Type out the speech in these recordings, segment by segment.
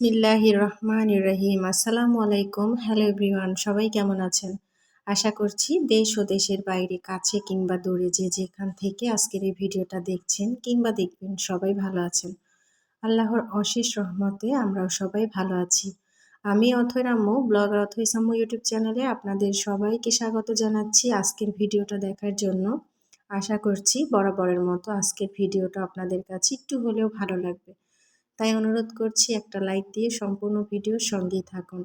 বিসমিল্লাহির রহমান রহিম আসসালামু আলাইকুম হ্যালো এভরিওয়ান সবাই কেমন আছেন? আশা করছি দেশ ও দেশের বাইরে, কাছে কিংবা দূরে যে যেখান থেকে আজকের এই ভিডিওটা দেখছেন কিংবা দেখবেন, সবাই ভালো আছেন। আল্লাহর অশেষ রহমতে আমরাও সবাই ভালো আছি। আমি অথৈ রাম্মু ব্লগার অথৈ সাম্মু ইউটিউব চ্যানেলে আপনাদের সবাইকে স্বাগত জানাচ্ছি আজকের ভিডিওটা দেখার জন্য। আশা করছি বরাবরের মতো আজকের ভিডিওটা আপনাদের কাছে একটু হলেও ভালো লাগবে। তাই অনুরোধ করছি একটা লাইক দিয়ে সম্পূর্ণ ভিডিওর সঙ্গেই থাকুন।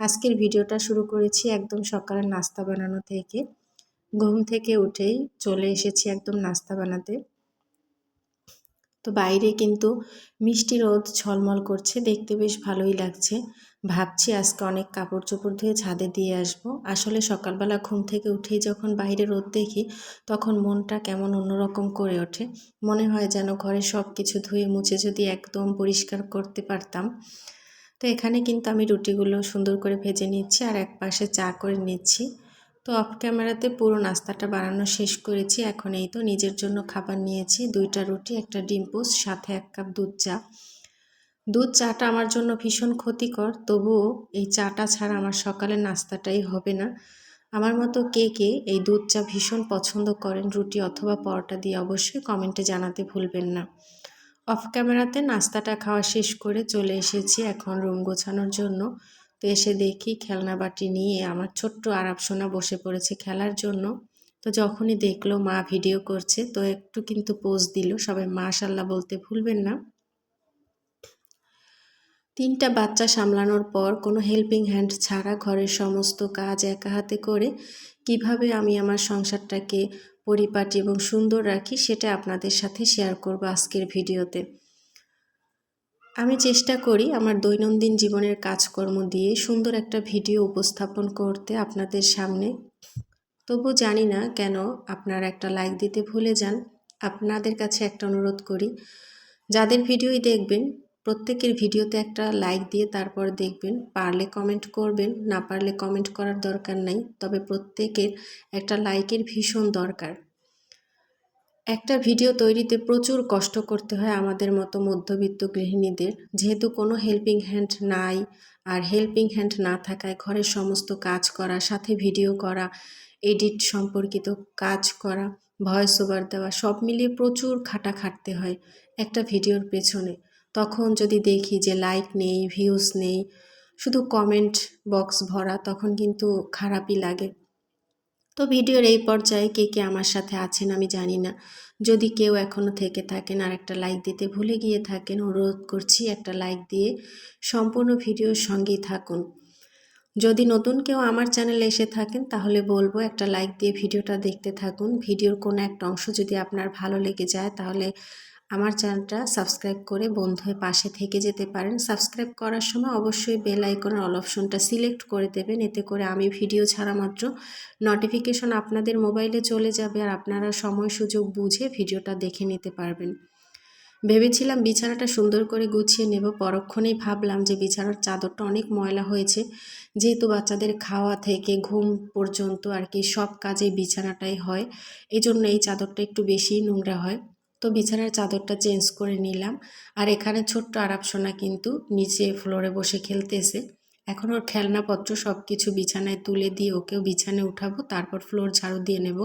আজকের ভিডিওটা শুরু করেছি একদম সকালের নাস্তা বানানো থেকে। ঘুম থেকে উঠেই চলে এসেছি একদম নাস্তা বানাতে। তো বাইরে কিন্তু মিষ্টি রোদ ঝলমল করছে, দেখতে বেশ ভালোই লাগছে। ভাবছি আজকে অনেক কাপড় চোপড় ধুয়ে ছাদে দিয়ে আসব। আসলে সকালবেলা ঘুম থেকে উঠেই যখন বাইরে রোদ দেখি, তখন মনটা কেমন অন্যরকম করে ওঠে। মনে হয় যেন ঘরে সব কিছু ধুয়ে মুছে যদি একদম পরিষ্কার করতে পারতাম। তো এখানে কিন্তু আমি রুটিগুলো সুন্দর করে ভেজে নিচ্ছি আর এক পাশে চা করে নিচ্ছি। তো অফ ক্যামেরাতে পুরো নাস্তাটা বানানো শেষ করেছি। এখন এই তো নিজের জন্য খাবার নিয়েছি। দুইটা রুটি, একটা ডিম পোস্ট, সাথে এক কাপ দুধ চা। দুধ চাটা আমার জন্য ভীষণ ক্ষতিকর, তবুও এই চাটা ছাড়া আমার সকালের নাস্তাটাই হবে না। আমার মতো কে কে এই দুধ চা ভীষণ পছন্দ করেন, রুটি অথবা পরোটা দিয়ে অবশ্যই কমেন্টে জানাতে ভুলবেন না। অফ ক্যামেরাতে নাস্তাটা খাওয়া শেষ করে চলে এসেছি এখন রুম গোছানোর জন্য। তো এসে দেখি খেলনা বাটি নিয়ে আমার ছোট্ট আরাপ সোনা বসে পড়েছে খেলার জন্য। তো যখনই দেখল মা ভিডিও করছে, তো একটু কিন্তু পোজ দিল। সবাই মাশাল্লাহ বলতে ভুলবেন না। তিনটা বাচ্চা সামলানোর পর কোনো হেল্পিং হ্যান্ড ছাড়া ঘরের সমস্ত কাজ একা হাতে করে কীভাবে আমি আমার সংসারটাকে পরিপাটি এবং সুন্দর রাখি, সেটা আপনাদের সাথে শেয়ার করব আজকের ভিডিওতে। আমি চেষ্টা করি আমার দৈনন্দিন জীবনের কাজকর্ম দিয়ে সুন্দর একটা ভিডিও উপস্থাপন করতে আপনাদের সামনে। তবু জানি না কেন আপনারা একটা লাইক দিতে ভুলে যান। আপনাদের কাছে একটা অনুরোধ করি, যাদের ভিডিওই দেখবেন, প্রত্যেকের ভিডিওতে একটা লাইক দিয়ে তারপর দেখবেন। পারলে কমেন্ট করবেন, না পারলে কমেন্ট করার দরকার নাই, তবে প্রত্যেকের একটা লাইকের ভীষণ দরকার। একটা ভিডিও তৈরিতে প্রচুর কষ্ট করতে হয় আমাদের মতো মধ্যবিত্ত গৃহিণীদের। যেহেতু কোনো হেল্পিং হ্যান্ড নাই আর হেল্পিং হ্যান্ড না থাকায় ঘরের সমস্ত কাজ করা, সাথে ভিডিও করা এডিট সম্পর্কিত কাজ করা ভয়েস ওভার দেওয়া, সব মিলিয়ে প্রচুর খাটা খাটতে হয় একটা ভিডিওর পেছনে। তখন যদি দেখি যে লাইক নেই ভিউজ নেই, শুধু কমেন্ট বক্স ভরা, তখন কিন্তু খারাপই লাগে। তো ভিডিওর এই পর্যায়ে কে কে আমার সাথে আছেন আমি জানি না। যদি কেউ এখনও থেকে থাকেন আর একটা লাইক দিতে ভুলে গিয়ে থাকেন, অনুরোধ করছি একটা লাইক দিয়ে সম্পূর্ণ ভিডিওর সঙ্গেই থাকুন। যদি নতুন কেউ আমার চ্যানেলে এসে থাকেন, তাহলে বলব একটা লাইক দিয়ে ভিডিওটা দেখতে থাকুন। ভিডিওর কোনো একটা অংশ যদি আপনার ভালো লেগে যায়, তাহলে আমার চ্যানেলটা সাবস্ক্রাইব করে বন্ধু হয়ে পাশে থেকে যেতে পারেন। সাবস্ক্রাইব করার সময় অবশ্যই বেল আইকনের অল অপশনটা সিলেক্ট করে দেবেন। এতে করে আমি ভিডিও ছাড়া মাত্র নোটিফিকেশন আপনাদের মোবাইলে চলে যাবে আর আপনারা সময় সুযোগ বুঝে ভিডিওটা দেখে নিতে পারবেন। ভেবেছিলাম বিছানাটা সুন্দর করে গুছিয়ে নেব, পরক্ষণেই ভাবলাম যে বিছানার চাদরটা অনেক ময়লা হয়েছে। যেহেতু বাচ্চাদের খাওয়া থেকে ঘুম পর্যন্ত আর কি সব কাজে বিছানাটাই হয় এই জন্য এই চাদরটা একটু বেশিই নোংরা হয়। তো বিছানার চাদরটা চেঞ্জ করে নিলাম। আর এখানে ছোট্ট আরাপসোনা কিন্তু নিচে ফ্লোরে বসে খেলতেছে। এখন ওর খেলনাপত্র সব কিছু বিছানায় তুলে দিয়ে ওকেও বিছানায় উঠাবো, তারপর ফ্লোর ঝাড়ু দিয়ে নেব।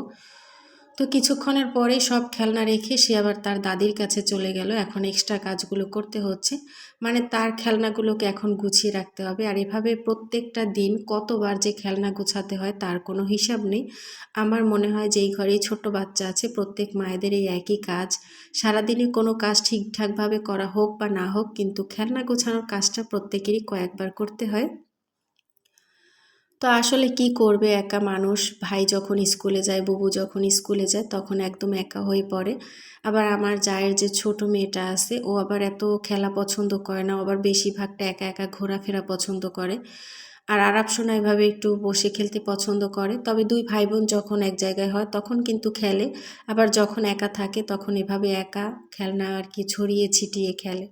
তো কিছুক্ষণের পরে সব খেলনা রেখে সে আবার তার দাদির কাছে চলে গেল। এখন এক্সট্রা কাজগুলো করতে হচ্ছে। মানে তার খেলনাগুলোকে এখন গুছিয়ে রাখতে হবে। আর এভাবে প্রত্যেকটা দিন কতবার যে খেলনা গুছাতে হয় তার কোনো হিসাব নেই। আমার মনে হয় যে এই ঘরেই ছোট বাচ্চা আছে, প্রত্যেক মায়েদের এই একই কাজ। সারাদিনে কোনো কাজ ঠিকঠাকভাবে করা হোক বা না হোক, কিন্তু খেলনা গোছানোর কাজটা প্রত্যেকেরই কয়েকবার করতে হয়। তো আসলে কি করবে একা মানুষ? ভাই যখন স্কুলে যায়, বুবু যখন স্কুলে যায়, তখন একদম একা হয়ে পড়ে। আবার আমার জায়ের যে ছোট মেয়েটা আছে, ও আবার এত খেলা পছন্দ করে না। আবার বেশিরভাগটা একা একা ঘোরাফেরা পছন্দ করে। আর আরব সোনা এভাবে একটু বসে খেলতে পছন্দ করে। তবে দুই ভাই বোন যখন এক জায়গায় হয়, তখন কিন্তু খেলে। আবার যখন একা থাকে, তখন এভাবে একা খেলনা আর কি ছড়িয়ে ছিটিয়ে খেলে।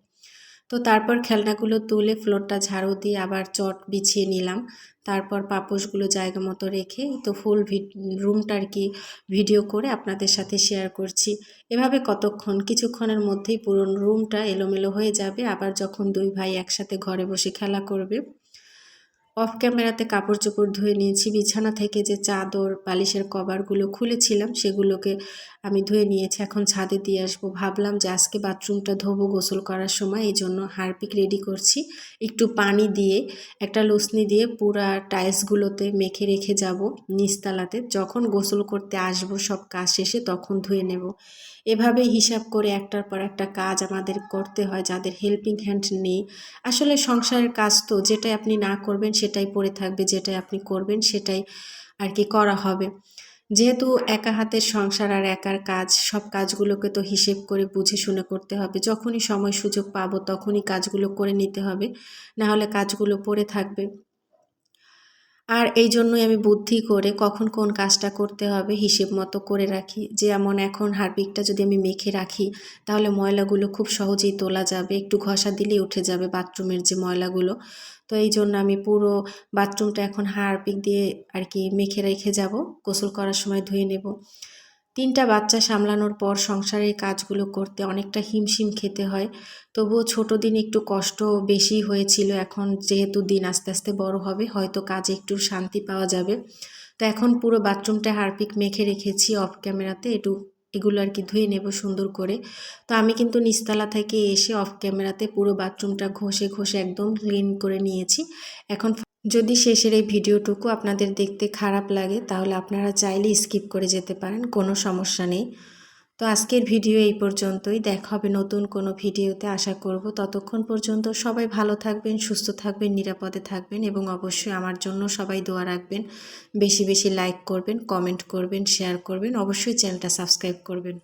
তো তারপর খেলনাগুলো তুলে ফ্লোরটা ঝাড়ু দিয়ে আবার চট বিছিয়ে নিলাম। তারপর পাপোশগুলো জায়গা মতো রেখে তো ফুল রুমটা আর কি ভিডিও করে আপনাদের সাথে শেয়ার করছি। এভাবে কতক্ষণ? কিছুক্ষণের মধ্যেই পুরো রুমটা এলোমেলো হয়ে যাবে। আবার যখন দুই ভাই একসাথে ঘরে বসে খেলা করবে অফ ক্যামেরাতে কাপড় চোপড় ধুয়ে নিয়েছি, বিছানা থেকে যে চাদর বালিশের কভারগুলো খুলেছিলাম সেগুলোকে আমি ধুয়ে নিয়েছি। এখন ছাদে দিয়ে আসব। ভাবলাম যে আজকে বাথরুমটা ধোবো গোসল করার সময় এই জন্য হারপিক রেডি করছি। একটু পানি দিয়ে, একটা লুসনি দিয়ে পুরা টাইলসগুলোতে মেখে রেখে যাব নিচতলাতে। যখন গোসল করতে আসব, সব কাজ শেষে তখন ধুয়ে নেব। এভাবে হিসাব করে একটার পর একটা কাজ আমাদের করতে হয়, যাদের হেল্পিং হ্যান্ড নেই। আসলে সংসারের কাজ তো, যেটাই আপনি না করবেন সেটাই পড়ে থাকবে, যেটাই আপনি করবেন সেটাই আর কি করা হবে। যেহেতু একা হাতের সংসার আর একার কাজ, সব কাজগুলোকে তো হিসেব করে বুঝে শুনে করতে হবে। যখনই সময় সুযোগ পাবো তখনই কাজগুলো করে নিতে হবে, না হলে কাজগুলো পড়ে থাকবে। আর এই জন্যই আমি বুদ্ধি করে কখন কোন কাজটা করতে হবে হিসেব মতো করে রাখি। যেমন এখন হারপিকটা যদি আমি মেখে রাখি, তাহলে ময়লাগুলো খুব সহজেই তোলা যাবে, একটু ঘষা দিলেই উঠে যাবে বাথরুমের যে ময়লাগুলো। তো এই জন্য আমি পুরো বাথরুমটা এখন হারপিক দিয়ে আর কি মেখে রেখে যাব, গোসল করার সময় ধুয়ে নেব। তিনটা বাচ্চা সামলানোর পর সংসারের কাজগুলো করতে অনেকটা হিমশিম খেতে হয়। তবুও ছোট দিন একটু কষ্ট বেশি হয়েছিল, এখন যেহেতু দিন আস্তে আস্তে বড় হবে, হয়তো কাজে একটু শান্তি পাওয়া যাবে। তো এখন পুরো বাথরুমটা হারপিক মেখে রেখেছি অফ ক্যামেরাতে একটু এগুলো আর কি ধুয়ে নেব সুন্দর করে। তো আমি কিন্তু নিচতলা থেকে এসে অফ ক্যামেরাতে পুরো বাথরুমটা ঘষে ঘষে একদম ক্লিন করে নিয়েছি। এখন যদি শেষের এই ভিডিওটুকু আপনাদের দেখতে খারাপ লাগে, তাহলে আপনারা চাইলে স্কিপ করে যেতে পারেন, কোনো সমস্যা নেই। তো আজকের ভিডিও এই পর্যন্তই। দেখা হবে নতুন কোনো ভিডিওতে। আশা করব ততক্ষণ পর্যন্ত সবাই ভালো থাকবেন, সুস্থ থাকবেন, নিরাপদে থাকবেন এবং অবশ্যই আমার জন্য সবাই দোয়া রাখবেন। বেশি বেশি লাইক করবেন কমেন্ট করবেন শেয়ার করবেন। অবশ্যই চ্যানেলটা সাবস্ক্রাইব করবেন।